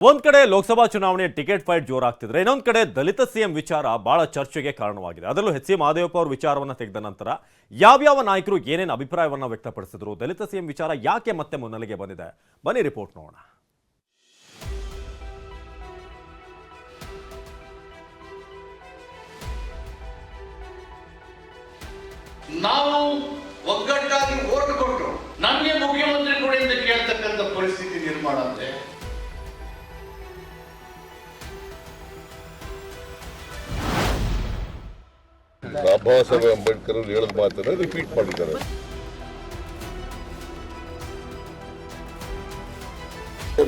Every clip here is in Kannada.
ಒಂದ್ ಕಡೆ ಲೋಕಸಭಾ ಚುನಾವಣೆ ಟಿಕೆಟ್ ಫೈಟ್ ಜೋರಾಗ್ತಿದ್ರೆ, ಇನ್ನೊಂದ್ ಕಡೆ ದಲಿತ ಸಿಎಂ ವಿಚಾರ ಬಹಳ ಚರ್ಚೆಗೆ ಕಾರಣವಾಗಿದೆ. ಅದರಲ್ಲೂ ಎಚ್ ಸಿ ಮಹದೇವಪ್ಪ ಅವರ ವಿಚಾರವನ್ನ ತೆಗೆದ ನಂತರ, ಯಾವ್ಯಾವ ನಾಯಕರು ಏನೇನು ಅಭಿಪ್ರಾಯವನ್ನ ವ್ಯಕ್ತಪಡಿಸಿದ್ರು, ದಲಿತ ಸಿಎಂ ವಿಚಾರ ಯಾಕೆ ಮತ್ತೆ ಮುನ್ನೆಲೆಗೆ ಬಂದಿದೆ? ಬನ್ನಿ ರಿಪೋರ್ಟ್ ನೋಡೋಣ. ನಾವು ಒಗ್ಗಟ್ಟಾಗಿ ಕೊಟ್ಟು ನಮಗೆ ಬಾಬಾ ಸಾಹೇಬ್ ಅಂಬೇಡ್ಕರ್ ಅವರು ಹೇಳಿದ ಮಾತನ್ನ ರಿಪೀಟ್ ಮಾಡಿದ್ದಾರೆ.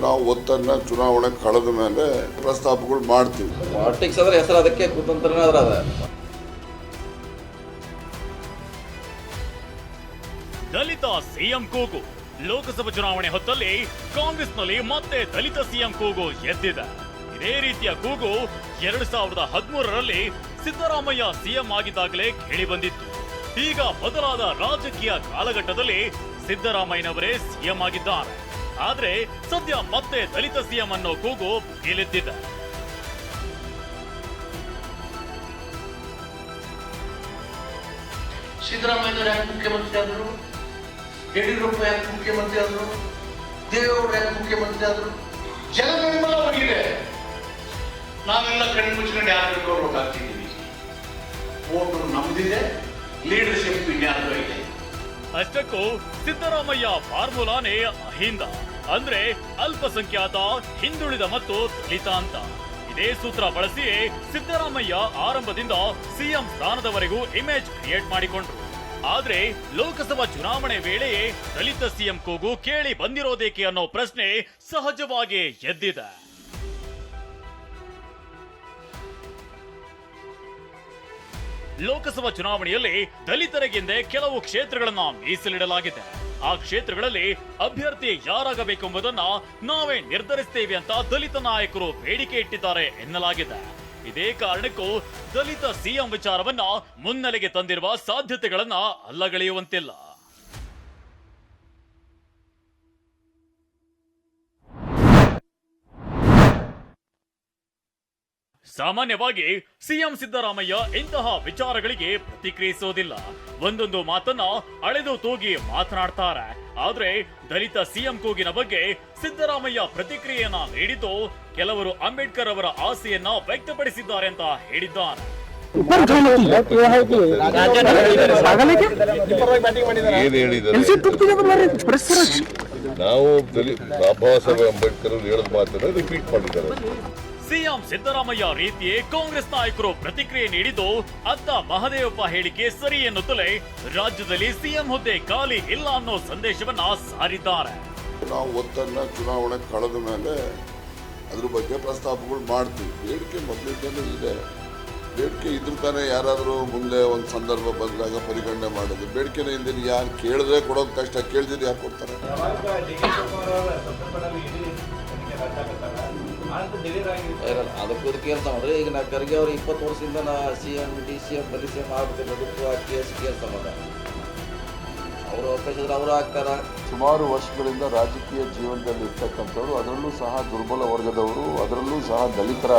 ನಾವು ಒತ್ತನ್ನ ಚುನಾವಣೆ ಕಳೆದ ಮೇಲೆ ಪ್ರಸ್ತಾಪಗಳು ಮಾಡ್ತೀವಿ. ಪಾಲಿಟಿಕ್ಸ್ ಅಂದ್ರೆ ಹೆಸರು ಅದಕ್ಕೆ ಕುತಂತ್ರನೇ ಅದ್ರ ಅದ. ದಲಿತ ಸಿಎಂ ಕೂಗು. ಲೋಕಸಭಾ ಚುನಾವಣೆ ಹೊತ್ತಲ್ಲಿ ಕಾಂಗ್ರೆಸ್ನಲ್ಲಿ ಮತ್ತೆ ದಲಿತ ಸಿಎಂ ಕೂಗು ಎದ್ದಿದೆ. ಇದೇ ರೀತಿಯ ಕೂಗು ಎರಡ್ ಸಾವಿರದ ಹದಿಮೂರರಲ್ಲಿ ಸಿದ್ದರಾಮಯ್ಯ ಸಿಎಂ ಆಗಿದ್ದಾಗಲೇ ಕೇಳಿ ಬಂದಿತ್ತು. ಈಗ ಬದಲಾದ ರಾಜಕೀಯ ಕಾಲಘಟ್ಟದಲ್ಲಿ ಸಿದ್ದರಾಮಯ್ಯನವರೇ ಸಿಎಂ ಆಗಿದ್ದಾರೆ. ಆದ್ರೆ ಸದ್ಯ ಮತ್ತೆ ದಲಿತ ಸಿಎಂ ಅನ್ನೋ ಕೂಗು ಕೇಳೆದ್ದಿದೆ ಸಿದ್ದರಾಮಯ್ಯನವರು ಯಾಕೆ ಮುಖ್ಯಮಂತ್ರಿ ಆದರು? ಯಡಿಯೂರಪ್ಪ ಯಾಕೆ ಮುಖ್ಯಮಂತ್ರಿ ಆದರು? ದೇವೇಗೌಡರು ಯಾಕೆ ಮುಖ್ಯಮಂತ್ರಿ ಆದರು? ಜನ ಬೆಂಬಲ ಹೋಗಿದೆ ನಾವೆಲ್ಲ ಕಣ್ಣು ಮುಚ್ಕೊಂಡು ಯಾರು ಹಾಕ್ತಿದ್ದೀವಿ ಓಟು ನಮ್ದಿದೆ ಲೀಡರ್ಶಿಪ್ ಇದೆ. ಅಷ್ಟಕ್ಕೂ ಸಿದ್ದರಾಮಯ್ಯ ಫಾರ್ಮುಲಾನೇ ಅಹಿಂದ, ಅಂದ್ರೆ ಅಲ್ಪಸಂಖ್ಯಾತ, ಹಿಂದುಳಿದ ಮತ್ತು ದಲಿತ ಅಂತ. ಇದೇ ಸೂತ್ರ ಬಳಸಿಯೇ ಸಿದ್ದರಾಮಯ್ಯ ಆರಂಭದಿಂದ ಸಿಎಂ ಸ್ಥಾನದವರೆಗೂ ಇಮೇಜ್ ಕ್ರಿಯೇಟ್ ಮಾಡಿಕೊಂಡ್ರು. ಆದ್ರೆ ಲೋಕಸಭಾ ಚುನಾವಣೆ ವೇಳೆಯೇ ದಲಿತ ಸಿಎಂ ಕೂಗು ಕೇಳಿ ಬಂದಿರೋದೇಕೆ ಅನ್ನೋ ಪ್ರಶ್ನೆ ಸಹಜವಾಗಿ ಎದ್ದಿದೆ. ಲೋಕಸಭಾ ಚುನಾವಣೆಯಲ್ಲಿ ದಲಿತರಿಗೆಂದೇ ಕೆಲವು ಕ್ಷೇತ್ರಗಳನ್ನ ಮೀಸಲಿಡಲಾಗಿದೆ. ಆ ಕ್ಷೇತ್ರಗಳಲ್ಲಿ ಅಭ್ಯರ್ಥಿ ಯಾರಾಗಬೇಕೆಂಬುದನ್ನ ನಾವೇ ನಿರ್ಧರಿಸ್ತೇವೆ ಅಂತ ದಲಿತ ನಾಯಕರು ಬೇಡಿಕೆ ಇಟ್ಟಿದ್ದಾರೆ ಎನ್ನಲಾಗಿದೆ. ಇದೇ ಕಾರಣಕ್ಕೂ ದಲಿತ ಸಿಎಂ ವಿಚಾರವನ್ನ ಮುನ್ನೆಲೆಗೆ ತಂದಿರುವ ಸಾಧ್ಯತೆಗಳನ್ನ ಅಲ್ಲಗಳೆಯುವಂತಿಲ್ಲ. ಸಾಮಾನ್ಯವಾಗಿ ಸಿಎಂ ಸಿದ್ದರಾಮಯ್ಯ ಇಂತಹ ವಿಚಾರಗಳಿಗೆ ಪ್ರತಿಕ್ರಿಯಿಸೋದಿಲ್ಲ. ಒಂದೊಂದು ಮಾತನ್ನ ಅಳೆದು ತೂಗಿ ಮಾತನಾಡ್ತಾರೆ. ಆದ್ರೆ ದಲಿತ ಸಿಎಂ ಕೂಗಿನ ಬಗ್ಗೆ ಸಿದ್ದರಾಮಯ್ಯ ಪ್ರತಿಕ್ರಿಯೆಯನ್ನ ನೀಡಿದ್ದು ಕೆಲವರು ಅಂಬೇಡ್ಕರ್ ಅವರ ಆಸೆಯನ್ನ ವ್ಯಕ್ತಪಡಿಸಿದ್ದಾರೆ ಅಂತ ಹೇಳಿದ್ದಾರೆ. ನಾವು ಬಾಬಾ ಸಾಹೇಬ್ ಅಂಬೇಡ್ಕರ್ ಅವರು ಹೇಳಿದ ಮಾತನ್ನ ರಿಪೀಟ್ ಮಾಡಿದ್ದಾರೆ. ಸಿಎಂ ಸಿದ್ದರಾಮಯ್ಯ ರೀತಿಯೇ ಕಾಂಗ್ರೆಸ್ ನಾಯಕರು ಪ್ರತಿಕ್ರಿಯೆ ನೀಡಿದ್ದು, ಅತ್ತ ಮಹದೇವಪ್ಪ ಹೇಳಿಕೆ ಸರಿ ಎನ್ನುತ್ತಲೇ ರಾಜ್ಯದಲ್ಲಿ ಸಿಎಂ ಹುದ್ದೆ ಖಾಲಿ ಇಲ್ಲ ಅನ್ನೋ ಸಂದೇಶವನ್ನ ಸಾರಿದ್ದಾರೆ. ನಾವು ಒತ್ತನ್ನ ಚುನಾವಣೆ ಕಳೆದ ಮೇಲೆ ಅದ್ರ ಬಗ್ಗೆ ಪ್ರಸ್ತಾಪಗಳು ಮಾಡ್ತೀವಿ. ಬೇಡಿಕೆ ಮೊದಲಿದ್ದಲ್ಲೂ ಇದೆ. ಬೇಡಿಕೆ ಇದ್ರ ತಾನೇ ಯಾರಾದರೂ ಮುಂದೆ ಒಂದು ಸಂದರ್ಭ ಬಂದಾಗ ಪರಿಗಣನೆ ಮಾಡೋದು. ಬೇಡಿಕೆನ ಹಿಂದಿನ ಯಾರು ಕೇಳಿದ್ರೆ ಕೊಡೋದು ಕಷ್ಟ ಕೇಳಿದ್ರೆ ಯಾಕೆ ಕೊಡ್ತಾರೆ. ಅದಕ್ಕೂ ಇದಕ್ಕೆ ಕೇಳ್ತಾ ನೋಡ್ರಿ ಈಗ ನಾ ಖರ್ಗೆ ಅವ್ರು ಇಪ್ಪತ್ತು ವರ್ಷದಿಂದ ನಾ C M D C M ಬಲಿ ಸಿ ಎಂ ಆಗ್ಬೇಕು ಆ ಕೇಸ್ ಸಂಬಂಧ ಅವರು ಅವಕಾಶ ಅವರು ಆಗ್ತಾರ? ಸುಮಾರು ವರ್ಷಗಳಿಂದ ರಾಜಕೀಯ ಜೀವನದಲ್ಲಿ ಇರ್ತಕ್ಕಂಥವ್ರು, ಅದರಲ್ಲೂ ಸಹ ದುರ್ಬಲ ವರ್ಗದವರು, ಅದರಲ್ಲೂ ಸಹ ದಲಿತರ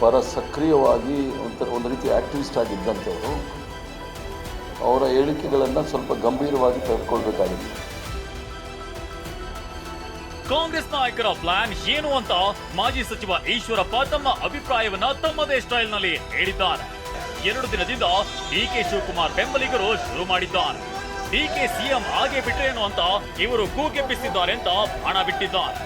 ಪರ ಸಕ್ರಿಯವಾಗಿ ಒಂಥರ ಒಂದು ರೀತಿ ಆಕ್ಟಿವಿಸ್ಟ್ ಆಗಿದ್ದಂಥವ್ರು. ಅವರ ಹೇಳಿಕೆಗಳನ್ನು ಸ್ವಲ್ಪ ಗಂಭೀರವಾಗಿ ತೆಗೆದುಕೊಳ್ಬೇಕಾಗಿದೆ. ಕಾಂಗ್ರೆಸ್ ನಾಯಕರ ಪ್ಲಾನ್ ಏನು ಅಂತ ಮಾಜಿ ಸಚಿವ ಈಶ್ವರಪ್ಪ ತಮ್ಮ ಅಭಿಪ್ರಾಯವನ್ನ ತಮ್ಮದೇ ಸ್ಟೈಲ್ನಲ್ಲಿ ಹೇಳಿದ್ದಾರೆ. ಎರಡು ದಿನದಿಂದ ಡಿಕೆ ಶಿವಕುಮಾರ್ ಬೆಂಬಲಿಗರು ಶುರು ಮಾಡಿದ್ದಾರೆ. ಡಿಕೆ ಸಿಎಂ ಹಾಗೆ ಬಿಟ್ರೇನು ಅಂತ ಇವರು ಕೂಗೆಬ್ಬಿಸಿದ್ದಾರೆ ಅಂತ ಬಾಣ ಬಿಟ್ಟಿದ್ದಾರೆ.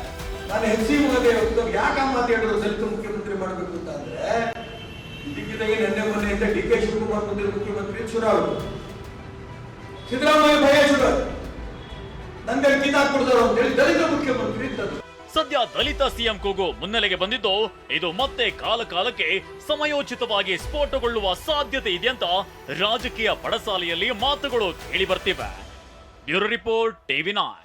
ಮುಖ್ಯಮಂತ್ರಿ ಮಾಡಬೇಕು ಅಂತ ಅಂದ್ರೆ ಇದಕ್ಕಿದ್ದಾಗೆ ನಿನ್ನೆ ಮೊನ್ನೆಯಿಂದ ಡಿ ಕೆ ಶಿವಕುಮಾರ್ ಬಂದಿರೋ ಮುಖ್ಯಮಂತ್ರಿ ಅವರು ಸಿದ್ದರಾಮಯ್ಯ ಭಯ ಶುರು. ಸದ್ಯ ದಲಿತ ಸಿಎಂ ಕೂಗು ಮುನ್ನೆಲೆಗೆ ಬಂದಿದ್ದು, ಇದು ಮತ್ತೆ ಕಾಲ ಕಾಲಕ್ಕೆ ಸಮಯೋಚಿತವಾಗಿ ಸ್ಫೋಟಗೊಳ್ಳುವ ಸಾಧ್ಯತೆ ಇದೆಯಂತ ರಾಜಕೀಯ ಪಡಸಾಲೆಯಲ್ಲಿ ಮಾತುಗಳು ಕೇಳಿ ಬರ್ತಿವೆ. Bureau report, TV nine